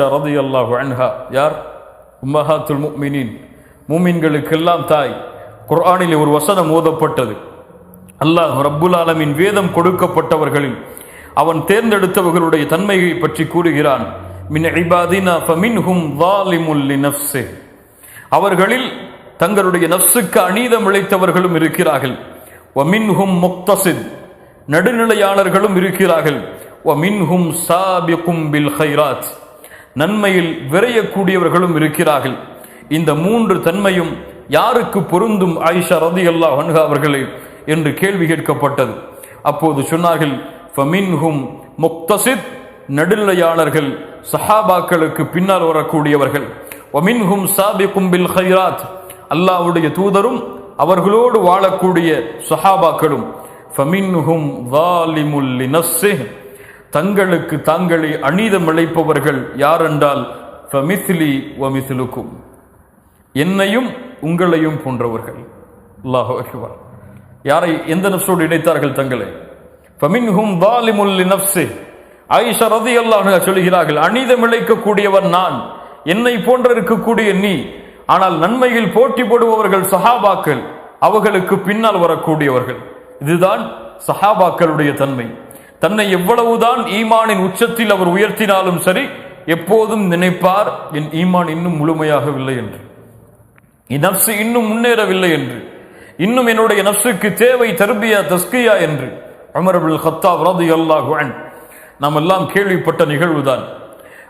ஆயிஷா ரதி அல்லாஹு அன்ஹா. யார்? உம்மஹாத்துல் முக்மினின். மூமின்களுக்கெல்லாம் தாய். குர்ஆனில் ஒரு வசனம் ஓதப்பட்டது. அல்லாஹ் ரப்புல் ஆலமின் வேதம் கொடுக்கப்பட்டவர்களில் அவன் தேர்ந்தெடுத்தவர்களுடைய தன்மையை பற்றி கூறுகிறான். மின் அவர்களில் தங்களுடைய நஃப்ஸுக்கு அநீதம் இழைத்தவர்களும் இருக்கிறார்கள். ஒமின்ஹும் முக்தசித். நடுநிலையாளர்களும் இருக்கிறார்கள். ஒமின்ஹும் சாபிக்கும் பில் ஹைராத் நன்மையில் விரையக்கூடியவர்களும் இருக்கிறார்கள். இந்த மூன்று தன்மையும் யாருக்கு பொருந்தும் ஆயிஷா ரதி அல்லாஹ் அன்ஹா அவர்களே என்று கேள்வி கேட்கப்பட்டது. அப்போது சொன்னார்கள் ஃபமின்ஹும் முக்தசித் நடுநிலையாளர்கள் சஹாபாக்களுக்கு பின்னால் வரக்கூடியவர்கள். ஒமின்ஹும் சாபி கும்பில் ஹைராத் அல்லாவுடைய தூதரும் அவர்களோடு வாழக்கூடிய சஹாபாக்களும். ஃபமின்ஹும் வாலிமுல்லி லினஃப்ஸிஹ் தங்களுக்கு தாங்களே அநீதம் இழைப்பவர்கள் யாரென்றால் ஃபமிசிலி ஒமிசிலுக்கும் என்னையும் உங்களையும் போன்றவர்கள். அல்லாஹு அகிவார் யாரை எந்த நப்சோடு இணைத்தார்கள் தங்களை? ஃபமின்ஹும் வாலிமுல் லினஃப்ஸி ஐஷா ரதி அல்லாஹ் சொல்கிறார்கள் அநீதம் இழைக்கக்கூடியவர் நான் என்னை போன்ற இருக்கக்கூடிய நீ. ஆனால் நன்மையில் போட்டி போடுபவர்கள் சஹாபாக்கள் அவர்களுக்கு பின்னால் வரக்கூடியவர்கள். இதுதான் சஹாபாக்களுடைய தன்மை. தன்னை எவ்வளவுதான் ஈமானின் உச்சத்தில் அவர் உயர்த்தினாலும் சரி எப்போதும் நினைப்பார் என் ஈமான் இன்னும் முழுமையாகவில்லை என்று. என் நப்சு இன்னும் முன்னேறவில்லை என்று. இன்னும் என்னுடைய நப்சுக்கு தேவை தர்பியா தஸ்கியா என்று அமர் அபுல் ஹத்தாப் ரதி அல்லாஹு அன். நாம் எல்லாம் கேள்விப்பட்ட நிகழ்வுதான்.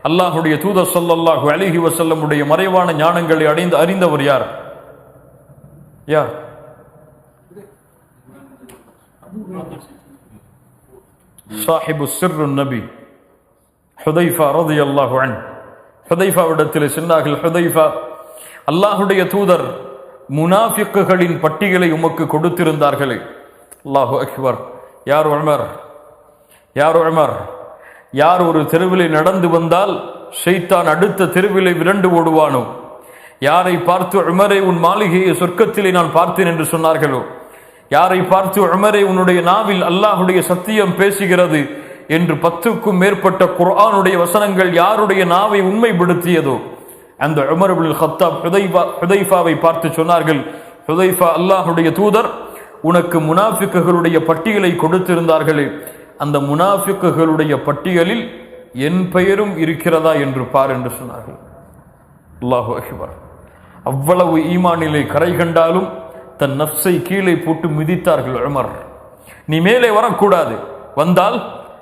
அல்லாஹுடைய தூத சொல்லல்லாஹு அலிஹி வசல்லமுடைய மறைவான ஞானங்களை அடைந்து அறிந்தவர் யார்? யார்? சாஹிபு சிர்ரு நபி ஹுதைஃபா ரதியல்லாஹு அன் ஹுதைஃபாவிடத்தில் சொன்னார்கள் ஹுதைஃபா அல்லாஹுடைய தூதர் முனாஃபிக்குகளின் பட்டியலை உமக்கு கொடுத்திருந்தார்களே. அல்லாஹு அக்பர். யார் உழமர் யார் உழமர் யார் ஒரு தெருவிலே நடந்து வந்தால் ஷைத்தான் அடுத்த தெருவிலே விரண்டு ஓடுவானோ? யாரை பார்த்து உமரை உன் மாளிகையை சொர்க்கத்திலே நான் பார்த்தேன் என்று சொன்னார்களோ? யாரை பார்த்து உமரே உன்னுடைய நாவில் அல்லாஹுடைய சத்தியம் பேசுகிறது என்று பத்துக்கும் மேற்பட்ட குர்ஆனுடைய வசனங்கள் யாருடைய நாவை உண்மைப்படுத்தியதோ? அந்த உமர் இப்னுல் ஹத்தாப் ஹுதைஃபா ஹுதைஃபாவை பார்த்து சொன்னார்கள் ஹுதைஃபா அல்லாஹுடைய தூதர் உனக்கு முனாஃபிக்குகளுடைய பட்டியலை கொடுத்திருந்தார்களே அந்த முனாஃபிக்குகளுடைய பட்டியலில் என் பெயரும் இருக்கிறதா என்று பார் என்று சொன்னார்கள். அல்லாஹு அக்பர். அவ்வளவு ஈமானிலே கரை கண்டாலும் தன் நஃப்ஸை கீழே போட்டு மிதித்தார்கள் உமர். நீ மேலே வரக்கூடாது. வந்தால்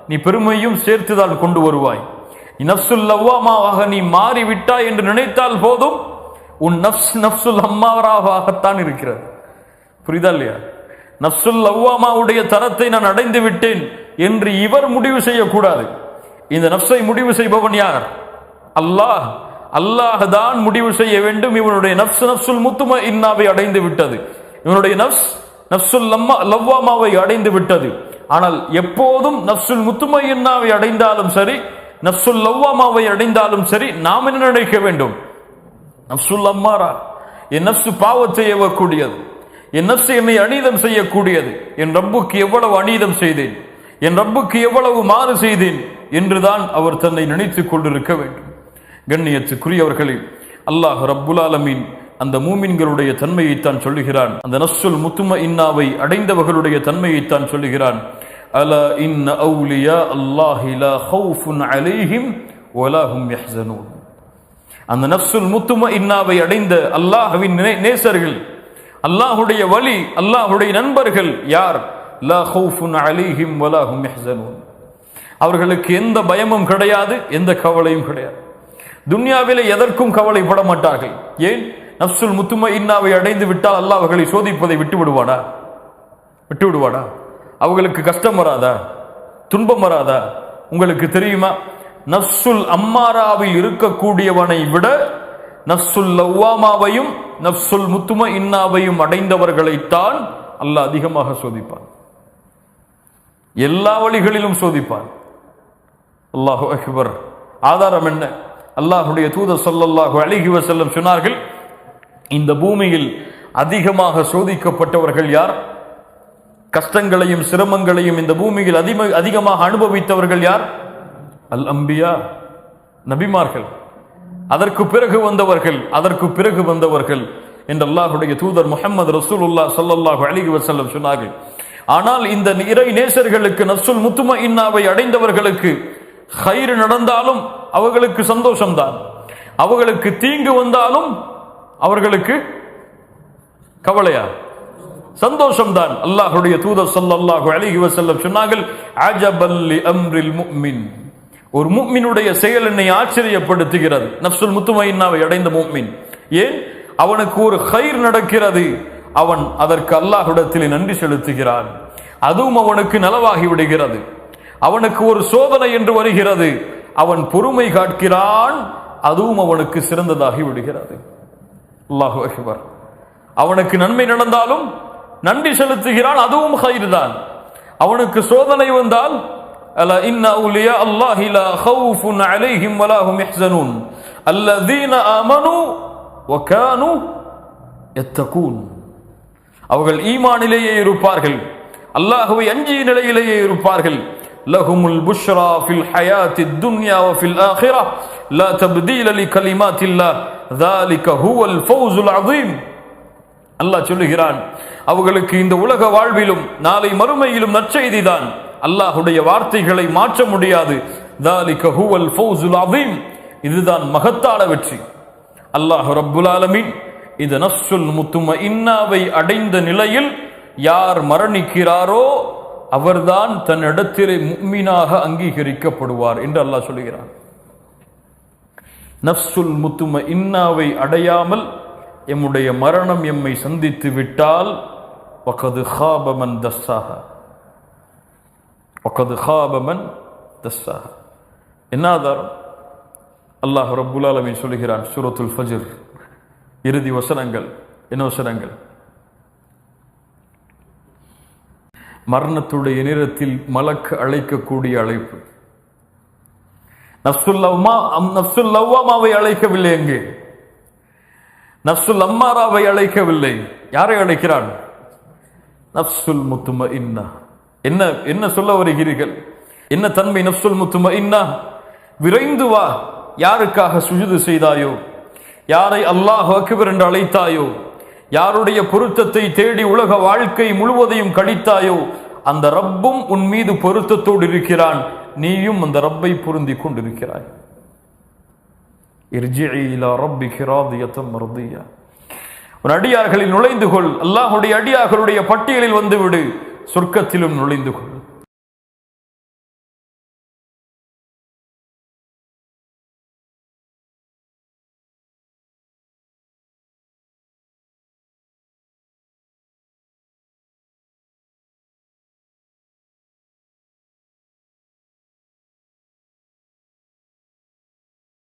நீ பெருமையும் சேர்த்துதான் கொண்டு வருவாய். நப்சுல் லவ்வாமாவாக நீ மாறிவிட்டாய் என்று நினைத்தால் போதும். உன் நப்ஸ் நப்சுல் அம்மாவராகத்தான் இருக்கிறது. புரிதா இல்லையா? நப்சுல் லவ்வாமாவுடைய தரத்தை நான் அடைந்து விட்டேன் என்று இவர் முடிவு செய்யக்கூடாது. இந்த நப்சை முடிவு செய்பவன் யார்? அல்லாஹ். அல்லாஹ் தான் முடிவு செய்ய வேண்டும். இவனுடைய நப்சு நப்சுல் முத்தும இன்னாவை அடைந்து விட்டது. இவனுடைய நப்ஸ் நப்சுல் லம்மா லவ்வாமாவை அடைந்து விட்டது. ஆனால் எப்போதும் நப்சுல் முத்துமையின்னாவை அடைந்தாலும் சரி நப்சுல் லவ்வாமாவை அடைந்தாலும் சரி நாம் என்ன நினைக்க வேண்டும்? நப்சுல் அம்மாரா என் நப்சு பாவத்தை ஏவக்கூடியது என் நப்சு என்னை அநீதம் செய்யக்கூடியது. என் ரப்புக்கு எவ்வளவு அநீதம் செய்தேன்? என் ரப்புக்கு எவ்வளவு மாறு செய்தேன்? என்றுதான் அவர் தன்னை நினைத்துக் கொண்டிருக்க வேண்டும். கண்ணியத்துக்குரியவர்களே அல்லாஹ் ரப்புல் ஆலமீன் அந்த மூமின்களுடைய தன்மையைத்தான் சொல்லுகிறான். அந்த நஸ்ஸுல் முத்தும இன்னாவை அடைந்தவர்களுடைய தன்மையைத்தான் சொல்லுகிறான். அல இன் அவுலியா அல்லாஹி ஹவுஃபுன் அலைஹிம் வலா ஹும் அந்த நஃப்சுல் முத்தும இன்னாவை அடைந்த அல்லாஹுவின் நேசர்கள் அல்லாஹுடைய வழி அல்லாஹுடைய நண்பர்கள் யார்? லா ஹவுஃபுன் அலைஹிம் வலா ஹும் அவர்களுக்கு எந்த பயமும் கிடையாது எந்த கவலையும் கிடையாது. துன்யாவிலே எதற்கும் கவலைப்பட மாட்டார்கள். ஏன்? நப்சுல் முத்தும இன்னாவை அடைந்து விட்டால் அல்லாஹ் அவர்களை சோதிப்பதை விட்டு விடுவானா விட்டு விடுவானா அவங்களுக்கு கஷ்டம் வராதா? துன்பம் வராதா? உங்களுக்கு தெரியுமா? நப்சுல் அம்மாராவில் இருக்கக்கூடியவனை விட நப்சுல் லவ்வாமாவையும் நப்சுல் முத்தும இன்னாவையும் அடைந்தவர்களைத்தான் அல்லாஹ் அதிகமாக சோதிப்பான். எல்லா வழிகளிலும் சோதிப்பான். அல்லாஹு அக்பர். ஆதாரம் என்ன? அல்லாஹுடைய தூதர் சொல்லல்லாஹு அலைஹி வஸல்லம் சொன்னார்கள் இந்த பூமியில் அதிகமாக சோதிக்கப்பட்டவர்கள் யார்? கஷ்டங்களையும் சிரமங்களையும் இந்த பூமியில் அதிக அதிகமாக அனுபவித்தவர்கள் யார்? அல் அம்பியா நபிமார்கள். அதற்கு பிறகு வந்தவர்கள் அதற்கு பிறகு வந்தவர்கள் என்று அல்லாஹுடைய தூதர் முகமது ரசூலுல்லா சல்லாஹு அலிஹி வசல்லம் சொன்னார்கள். ஆனால் இந்த இறை நேசர்களுக்கு நசுல் முத்தும இன்னாவை அடைந்தவர்களுக்கு ஹயிறு நடந்தாலும் அவர்களுக்கு சந்தோஷம்தான். அவர்களுக்கு தீங்கு வந்தாலும் அவர்களுக்கு கவலையா? சந்தோஷம்தான். அல்லாஹுடைய தூதர் ஸல்லல்லாஹு அலைஹி வசல்லம் சொன்னார்கள் அஜபல் அம்ரில் முக்மின் ஒரு முக்மினுடைய செயல் என்னை ஆச்சரியப்படுத்துகிறது. நப்சுல் முத்துமையின்னாவை அடைந்த முக்மின் ஏன்? அவனுக்கு ஒரு ஹைர் நடக்கிறது. அவன் அதற்கு அல்லாஹுடத்தில் நன்றி செலுத்துகிறான். அதுவும் அவனுக்கு நலவாகி விடுகிறது. அவனுக்கு ஒரு சோதனை என்று வருகிறது. அவன் பொறுமை காட்கிறான். அதுவும் அவனுக்கு சிறந்ததாகி விடுகிறது. அல்லாஹு அக்பர் அவனுக்கு நன்மை நடந்தாலும் நன்றி செலுத்துகிறான் அதுவும் ஹைர் தான் அவனுக்கு சோதனை வந்தால் அல இன்ன அவுலியா அல்லாஹி லா ஹவுஃபுன் அலைஹிம் வலா ஹும் யஹ்ஸனூன் அல்லதீன ஆமனு வகானு யத்தகூன். அவர்கள் ஈமானிலேயே இருப்பார்கள். அல்லாஹுவை அஞ்சிய நிலையிலேயே இருப்பார்கள். லஹுமுல் புஷ்ரா ஃபில் ஹயாத்தி துன்யா வஃபில் لا تبديل لكلمات الله. ذلك هو الفوز العظيم. அல்லாஹ் சொல்லுகிறான் அவர்களுக்கு இந்த உலக வாழ்விலும் நாளை மறுமையிலும் நற்செய்தி தான். அல்லாஹுடைய வார்த்தைகளை மாற்ற முடியாது. தாலிக ஹுவல் ஃபௌசுல் அதீம் இதுதான் மகத்தான வெற்றி. அல்லாஹ் ரப்புல் ஆலமின் இது நஸ்ருல் முத்தும இன்னாவை அடைந்த நிலையில் யார் மரணிக்கிறாரோ அவர்தான் தன்னிடத்திலே முக்மீனாக அங்கீகரிக்கப்படுவார். என்று அல்லாஹ் சொல்கிறான் நஃப்சுல் முத்தும இன்னாவை அடையாமல் எம்முடைய மரணம் எம்மை சந்தித்து விட்டால் வகது ஹாபமன் தஸ்ஸாக வகது ஹாபமன் தஸ்ஸாக என்ன ஆதாரம்? அல்லாஹ் ரப்புல் ஆலமீன் சொல்கிறான் சூரத்துல் ஃபஜிர். இறுதி வசனங்கள் என்ன வசனங்கள்? மரணத்துடைய நேரத்தில் மலக்கு அழைக்கக்கூடிய அழைப்பு. நப்சுல் நப்சுல் லவ்வாமாவை அழைக்கவில்லை எங்கே? நப்சுல் அம்மாராவை அழைக்கவில்லை. யாரை அழைக்கிறான்? நப்சுல் முத்தும இன்னா என்ன என்ன சொல்ல வருகிறீர்கள்? என்ன தன்மை நப்சுல் முத்தும இன்னா விரைந்து வா. யாருக்காக சுஜுது செய்தாயோ? யாரை அல்லாஹ் அக்பர் என்று அழைத்தாயோ? யாருடைய பொருத்தத்தை தேடி உலக வாழ்க்கை முழுவதையும் கழித்தாயோ? அந்த ரப்பும் உன் மீது பொருத்தத்தோடு இருக்கிறான். நீயும் அந்த ரப்பை பொருந்தி கொண்டிருக்கிறாய். உன் அடியார்களில் நுழைந்து கொள். அல்லாஹுடைய அடியார்களுடைய பட்டியலில் வந்துவிடு சொர்க்கத்திலும் நுழைந்து கொள்.